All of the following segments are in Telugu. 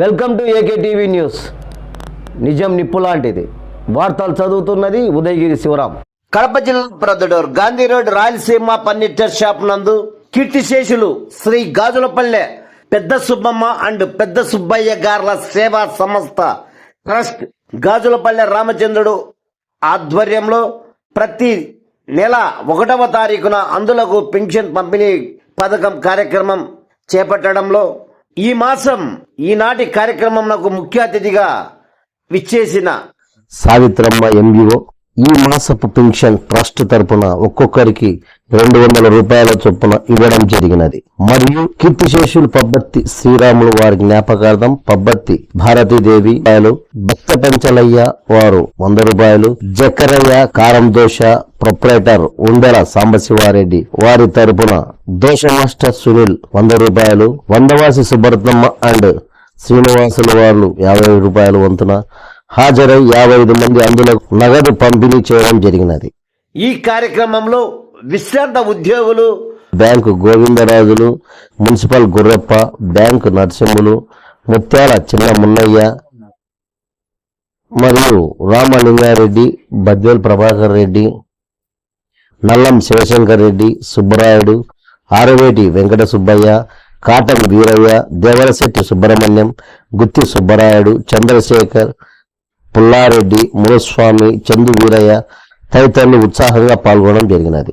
Welcome to AK TV news. నిజం నిప్పు లాంటిది. వార్తలు చదువుతున్నది ఉదయగిరి శివరాం. కడప జిల్లా Proddatur Gandhi road Rayalaseema furniture shop నందు కీర్తిశేషులు శ్రీ గాజులపల్లె పెద్ద సుబ్బమ్మ అండ్ పెద్ద సుబ్బయ్య గార్ల సేవా సంస్థ ట్రస్ట్ గాజులపల్లె రామచంద్రుడు ఆధ్వర్యంలో ప్రతి నెల ఒకటవ తారీఖున అందులకు పెన్షన్ పంపిణీ పథకం కార్యక్రమం చేపట్టడంలో ఈ మాసం ఈనాటి కార్యక్రమంకు ముఖ్య అతిథిగా విచ్చేసిన సావిత్రమ్మ ఎంబీఓ ఈ మాసపు పెన్షన్ ట్రస్ట్ తరపున ఒక్కొక్కరికి రెండు వందల రూపాయల చొప్పున ఇవ్వడం జరిగినది. మరియు కీర్తిశేషులు పబ్బత్తి శ్రీరాములు వారి జ్ఞాపకార్థం పబ్బత్తి భారతీదేవి రూపాయలు భక్త పంచలయ్య వారు వంద రూపాయలు జకరయ్య కారం దోష ప్రొపరేటర్ ఉండల సాంబశివారెడ్డి వారి తరపున దోష మాస్టర్ సునీల్ వంద రూపాయలు వందవాసి సుభరత్నమ్మ అండ్ శ్రీనివాసుల వారు యాభై రూపాయలు వంతున హాజరై యాభై ఐదు మంది అందులో నగదు పంపిణీ చేయడం జరిగినది. ఈ కార్యక్రమంలో విశ్రాంత ఉద్యోగులు bank Govindarajulu municipal Gurrappa bank Narasimhulu Muthyala Chinna Munnaiah మరియు రామలింగారెడ్డి బద్వేల్ ప్రభాకర్ రెడ్డి నల్లం శివశంకర్ రెడ్డి సుబ్బరాయుడు ఆరవేటి వెంకట సుబ్బయ్య కాటన్ వీరయ్య దేవరశెట్టి సుబ్రహ్మణ్యం గుత్తి సుబ్బరాయుడు చంద్రశేఖర్ పుల్లారెడ్డి మునుస్వామి చందు వీరయ్య తదితరులు ఉత్సాహంగా పాల్గొనడం జరిగినది.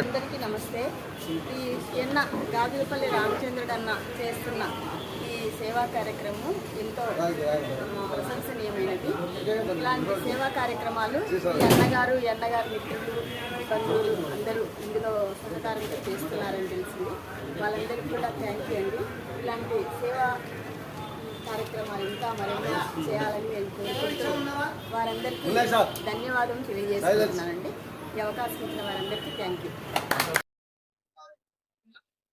అందరికీ నమస్తే. ఈ ఎన్న గాజులపల్లి రామచంద్రుడు అన్న చేస్తున్న సేవా కార్యక్రమం ఎంతో ప్రశంసనీయమైనది ఇలాంటి సేవా కార్యక్రమాలు అన్నగారు అన్నగారి మిత్రులు బంధువులు అందరూ ఇందులో సహకారంతో చేస్తున్నారని తెలిసింది. వాళ్ళందరికీ కూడా థ్యాంక్ యూ అండి. ఇలాంటి సేవా కార్యక్రమాలు ఇంకా మరెన్నో చేయాలని నేను కోరుకుంటూ వారందరికీ ధన్యవాదం తెలియజేస్తున్నానండి ఈ అవకాశం ఇచ్చిన వారందరికీ థ్యాంక్ యూ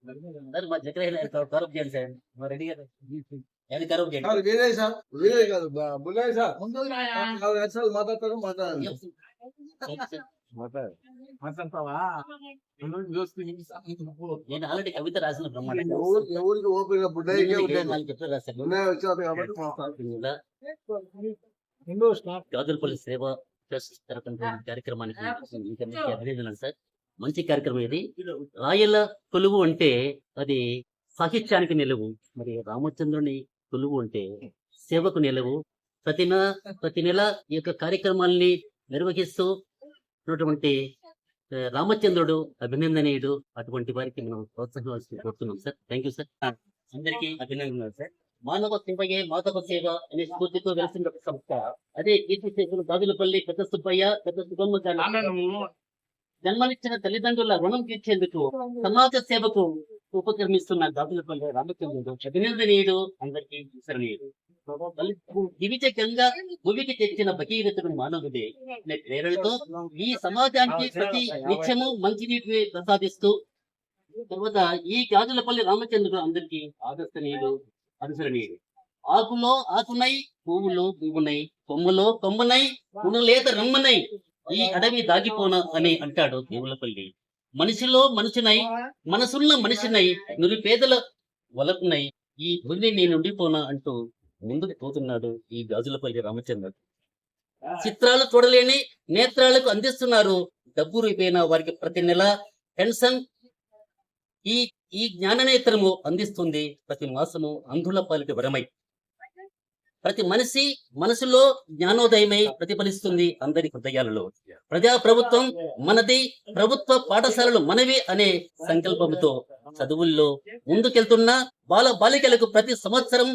సార్ మా చక్ర కరప్ చేయండి సార్. మా రెడీ గారు ఏది కరప్ చేయండి. వేరే సార్. వేరే కాదు బుల్లయ్య సార్. నాలుగు లక్షలు మాట్లాడతారు మాట్లాడాలి నేను ఆల్రెడీ కవిత రాసిన బ్రహ్మాండ. ఎవరు- ఎవరికి ఓపిక రాశారు వచ్చారు కాబట్టి గాజులపల్లి సేవ ట్రస్ట్ తరపున కార్యక్రమానికి అభినందనలు సార్. మంచి కార్యక్రమం ఇది. రాయల కొలువు అంటే అది సాహిత్యానికి నిలువు. మరి రామచంద్రుని కొలువు అంటే సేవకు నిలువు. ప్రతి నెల ప్రతి నెల ఈ యొక్క కార్యక్రమాల్ని నిర్వహిస్తూ ఉన్నటువంటి రామచంద్రుడు అభినందనీయుడు అటువంటి వారికి మనం ప్రోత్సహించాల్సి కోరుతున్నాం సార్. Thank you sir. అందరికీ అభినందనలు సార్. మానవ సేవయే మాధవ సేవ అనే స్ఫూర్తితో వెలిసిన సంస్థ. అదే కీర్తి చేసిన గాజులపల్లి పెద్ద సుబ్బయ్య పెద్ద సుబ్బమ్మ గారు. జన్మనిచ్చిన తల్లిదండ్రుల రుణం తీర్చేందుకు సమాజ సేవకు ఉపక్రమిస్తున్న గాజులపల్లి రామచంద్రుడు అభినందనీయుడు అందరికీ విసరణీయుడు దివిజకంగా భూమికి తెచ్చిన భగీరథుడు మానవుడే. అనే ప్రేరణతో ఈ సమాజానికి ప్రతి నిత్యము మంచినీటిని ప్రసాదిస్తూ తర్వాత ఈ గాజులపల్లి రామచంద్రుడు అందరికీ ఆదర్శనీయుడు అనుసరణీయుడు ఆకులో ఆకునై పువ్వులో పువ్వునై కొమ్ములో కొమ్మునై పునులేత రమ్మనై ఈ అడవి దాగిపోన అని అంటాడు దేవులపల్లి. మనిషిలో మనిషినై మనసున్న మనిషినై నిరుపేదల వలకునై ఈ భూమి నేను ఉండిపోనా అంటూ ముందుకు పోతున్నాడు ఈ గాజులపల్లి రామచంద్రుడు. చిత్రాలు చూడలేని నేత్రాలకు అందిస్తున్నారు డబ్బు రూపేణ వారికి ప్రతి నెల పెన్షన్. ఈ ఈ జ్ఞాననేత్రము అందిస్తుంది ప్రతి మాసము అంధుల పాలిటి వరమై. ప్రతి మనిషి మనసులో జ్ఞానోదయమై ప్రతిఫలిస్తుంది అందరి హృదయాలలో. ప్రజా ప్రభుత్వం మనది ప్రభుత్వ పాఠశాలలు మనవి అనే సంకల్పంతో చదువుల్లో ముందుకెళ్తున్న బాల బాలికలకు ప్రతి సంవత్సరం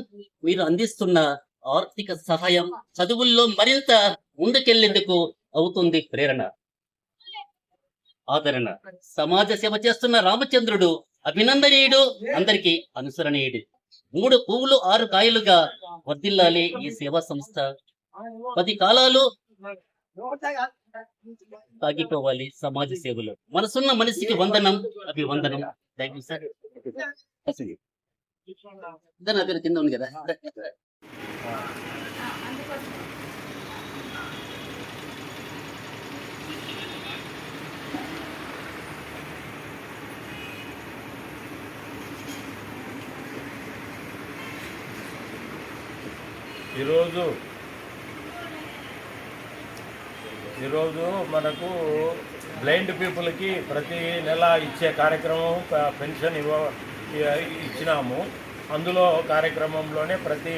మీరు అందిస్తున్న ఆర్థిక సహాయం చదువుల్లో మరింత ముందుకెళ్ళేందుకు అవుతుంది ప్రేరణ. ఆదరణ. సమాజ సేవ చేస్తున్న రామచంద్రుడు అభినందనీయుడు అందరికీ అనుసరణీయుడు. మూడు పువ్వులు ఆరు కాయలుగా వర్ధిల్లాలి ఈ సేవా సంస్థ. పది కాలాలు సాగిపోవాలి సమాజ సేవలు. మనసున్న మనిషికి వందనం అభివందనం. థ్యాంక్ యూ సార్ ఇద్దరు నా పేరు కింద ఉంది కదా. ఈరోజు ఈరోజు మనకు బ్లైండ్ పీపుల్కి ప్రతి నెల ఇచ్చే కార్యక్రమం పెన్షన్ ఇవ్వ ఇచ్చినాము. అందులో కార్యక్రమంలోనే ప్రతి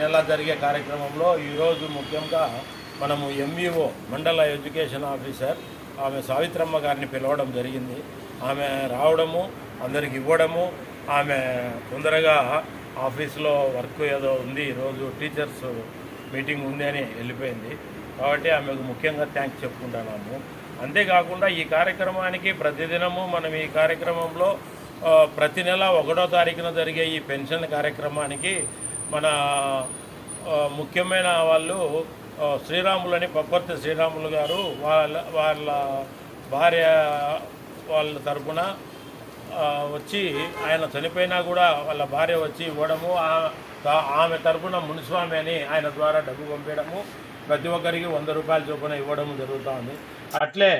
నెల జరిగే కార్యక్రమంలో ఈరోజు ముఖ్యంగా మనము ఎంఈఓ మండల ఎడ్యుకేషన్ ఆఫీసర్ ఆమె సావిత్రమ్మ గారిని పిలవడం జరిగింది. ఆమె రావడము అందరికి ఇవ్వడము ఆమె తొందరగా ఆఫీస్లో వర్క్ ఏదో ఉంది ఈరోజు టీచర్స్ మీటింగ్ ఉంది అని వెళ్ళిపోయింది. కాబట్టి ఆమెకు ముఖ్యంగా థ్యాంక్స్ చెప్పుకుంటున్నాము. అంతేకాకుండా ఈ కార్యక్రమానికి ప్రతిదినము మనం ఈ కార్యక్రమంలో ప్రతి నెల ఒకటో తారీఖున జరిగే ఈ పెన్షన్ కార్యక్రమానికి మన ముఖ్యమైన వాళ్ళు శ్రీరాములని పప్పర్తి శ్రీరాములు గారు వాళ్ళ వాళ్ళ భార్య వాళ్ళ తరపున వచ్చి ఆయన చనిపోయినా కూడా వాళ్ళ భార్య వచ్చి ఇవ్వడము ఆమె తరఫున మునిస్వామి అని ఆయన ద్వారా డబ్బు పంపించడము ప్రతి ఒక్కరికి వంద రూపాయల చొప్పున ఇవ్వడం జరుగుతూ ఉంది. అట్లే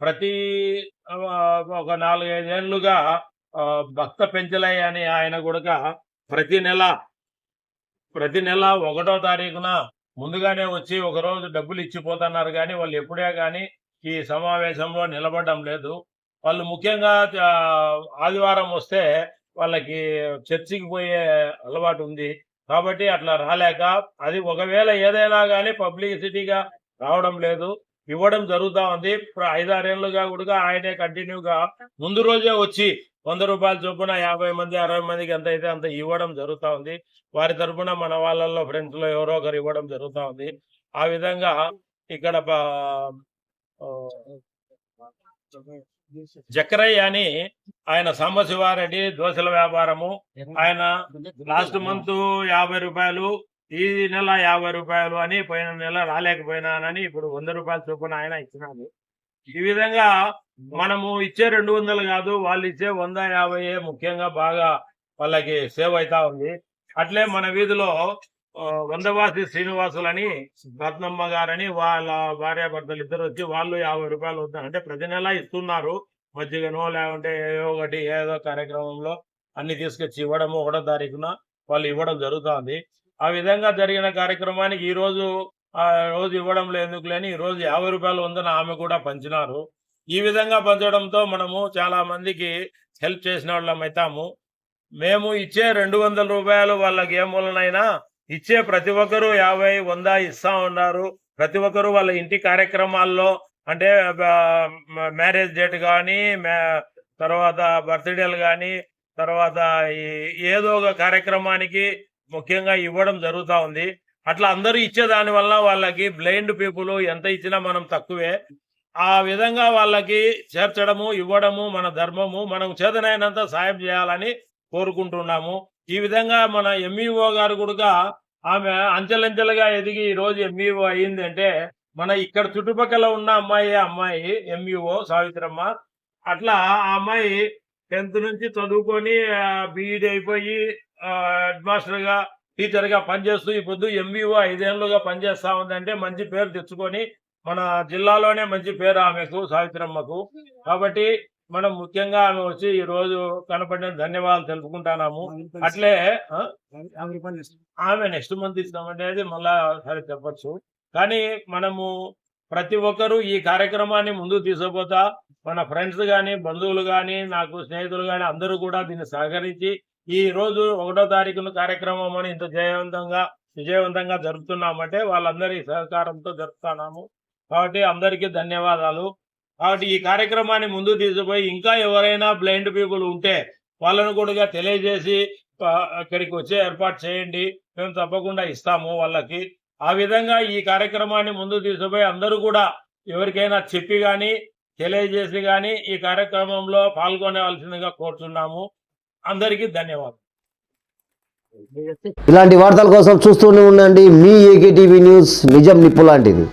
ప్రతి ఒక నాలుగైదేళ్ళుగా భక్త పెంచలయ్య అని ఆయన కూడా ప్రతి నెల ప్రతి నెల ఒకటో తారీఖున ముందుగానే వచ్చి ఒకరోజు డబ్బులు ఇచ్చిపోతున్నారు కానీ వాళ్ళు ఎప్పుడే కానీ ఈ సమావేశంలో నిలబడడం లేదు. వాళ్ళు ముఖ్యంగా ఆదివారం వస్తే వాళ్ళకి చర్చికి పోయే అలవాటు ఉంది. కాబట్టి అట్లా రాలేక అది ఒకవేళ ఏదైనా కానీ పబ్లిసిటీగా రావడం లేదు. ఇవ్వడం జరుగుతూ ఉంది. ఇప్పుడు ఐదారేళ్ళుగా కూడా ఆయనే కంటిన్యూగా ముందు రోజే వచ్చి వంద రూపాయల చొప్పున యాభై మంది అరవై మందికి ఎంత అయితే అంత ఇవ్వడం జరుగుతూ ఉంది. వారి తరపున మన వాళ్ళల్లో ఫ్రెండ్స్లో ఎవరో ఒకరు ఇవ్వడం జరుగుతూ ఉంది. ఆ విధంగా ఇక్కడ ప- అని ఆయన సాంబశివారెడ్డి దోశల వ్యాపారము. ఆయన లాస్ట్ మంత్ యాభై రూపాయలు ఈ నెల యాభై రూపాయలు అని పోయిన నెల రాలేకపోయినానని ఇప్పుడు వంద రూపాయలు చొప్పున ఆయన ఇచ్చినారు ఈ విధంగా మనము ఇచ్చే రెండు వందలు కాదు వాళ్ళు ఇచ్చే వంద యాభై ముఖ్యంగా బాగా వాళ్ళకి సేవ్ అవుతా ఉంది. అట్లే మన వీధిలో వందవాసి శ్రీనివాసులని రత్నమ్మ గారని వాళ్ళ భార్యాభర్తలు ఇద్దరు వచ్చి వాళ్ళు యాభై రూపాయలు వద్దాం అంటే ప్రతి నెల ఇస్తున్నారు. మజ్జిగనో లేకుంటే ఏదో ఒకటి ఏదో కార్యక్రమంలో అన్ని తీసుకొచ్చి ఇవ్వడము ఒకటో తారీఖున వాళ్ళు ఇవ్వడం జరుగుతుంది. ఆ విధంగా జరిగిన కార్యక్రమానికి ఈ రోజు ఆ రోజు ఇవ్వడం లేదు లేని ఈ రోజు యాభై రూపాయలు ఉందని ఆమె కూడా పంచినారు. ఈ విధంగా పంచడంతో మనము చాలా మందికి హెల్ప్ చేసిన వాళ్ళం అవుతాము మేము ఇచ్చే రెండు వందల రూపాయలు వాళ్ళకి ఏ మూలనైనా ఇచ్చే ప్రతి ఒక్కరూ యాభై వంద ఇస్తా ఉన్నారు. ప్రతి ఒక్కరూ వాళ్ళ ఇంటి కార్యక్రమాల్లో అంటే మ్యారేజ్ డేట్ కానీ తర్వాత బర్త్డేలు కానీ తర్వాత ఏదో ఒక కార్యక్రమానికి ముఖ్యంగా ఇవ్వడం జరుగుతూ ఉంది. అట్లా అందరూ ఇచ్చేదాని వల్ల వాళ్ళకి బ్లైండ్ పీపుల్ ఎంత ఇచ్చినా మనం తక్కువే. ఆ విధంగా వాళ్ళకి చేర్చడము ఇవ్వడము మన ధర్మము మనం చేతనైనంత సాయం చేయాలని కోరుకుంటున్నాము. ఈ విధంగా మన ఎంఈఓ గారు కూడా ఆమె అంచెలంచెలుగా ఎదిగి ఈ రోజు ఎంఈఓ అయ్యింది అంటే మన ఇక్కడ చుట్టుపక్కల ఉన్న అమ్మాయి అమ్మాయి ఎంఈఓ సావిత్రమ్మ. అట్లా ఆ అమ్మాయి టెన్త్ నుంచి చదువుకొని బీఈడి అయిపోయి హెడ్ మాస్టర్గా టీచర్గా పనిచేస్తూ ఇప్పుడు ఎంఈఓ ఐదేళ్ళుగా పనిచేస్తా ఉందంటే మంచి పేరు తెచ్చుకొని మన జిల్లాలోనే మంచి పేరు ఆమెకు సావిత్రమ్మకు. కాబట్టి మనం ముఖ్యంగా ఆమె వచ్చి ఈ రోజు కనపడిన ధన్యవాదాలు తెలుపుకుంటున్నాము అట్లే? ఆమె నెక్స్ట్ మంత్ ఇస్తామనేది మళ్ళా సరే చెప్పచ్చు. కానీ మనము ప్రతి ఒక్కరూ ఈ కార్యక్రమాన్ని ముందుకు తీసుకుపోతా మన ఫ్రెండ్స్ కానీ బంధువులు కానీ నాకు స్నేహితులు కానీ అందరూ కూడా దీన్ని సహకరించి ఈ రోజు ఒకటో తారీఖున కార్యక్రమం అని ఇంత జయవంతంగా విజయవంతంగా జరుపుతున్నామంటే వాళ్ళందరి సహకారంతో జరుపుతున్నాము కాబట్టి అందరికీ ధన్యవాదాలు. కాబట్టి ఈ కార్యక్రమాన్ని ముందు తీసుకుపోయి ఇంకా ఎవరైనా బ్లైండ్ పీపుల్ ఉంటే వాళ్ళను కూడా తెలియజేసి ఇక్కడికి అక్కడికి వచ్చే ఏర్పాటు చేయండి. మేము తప్పకుండా ఇస్తాము వాళ్ళకి. ఆ విధంగా ఈ కార్యక్రమాన్ని ముందు తీసుకుపోయి అందరూ కూడా ఎవరికైనా చెప్పి కానీ తెలియజేసి కానీ ఈ కార్యక్రమంలో పాల్గొనవలసిందిగా కోరుతున్నాము అందరికీ ధన్యవాదాలు. ఇలాంటి వార్తల కోసం చూస్తూనే ఉండండి. మీ ఏకే టీవీ న్యూస్ నిజం నిప్పు లాంటిది.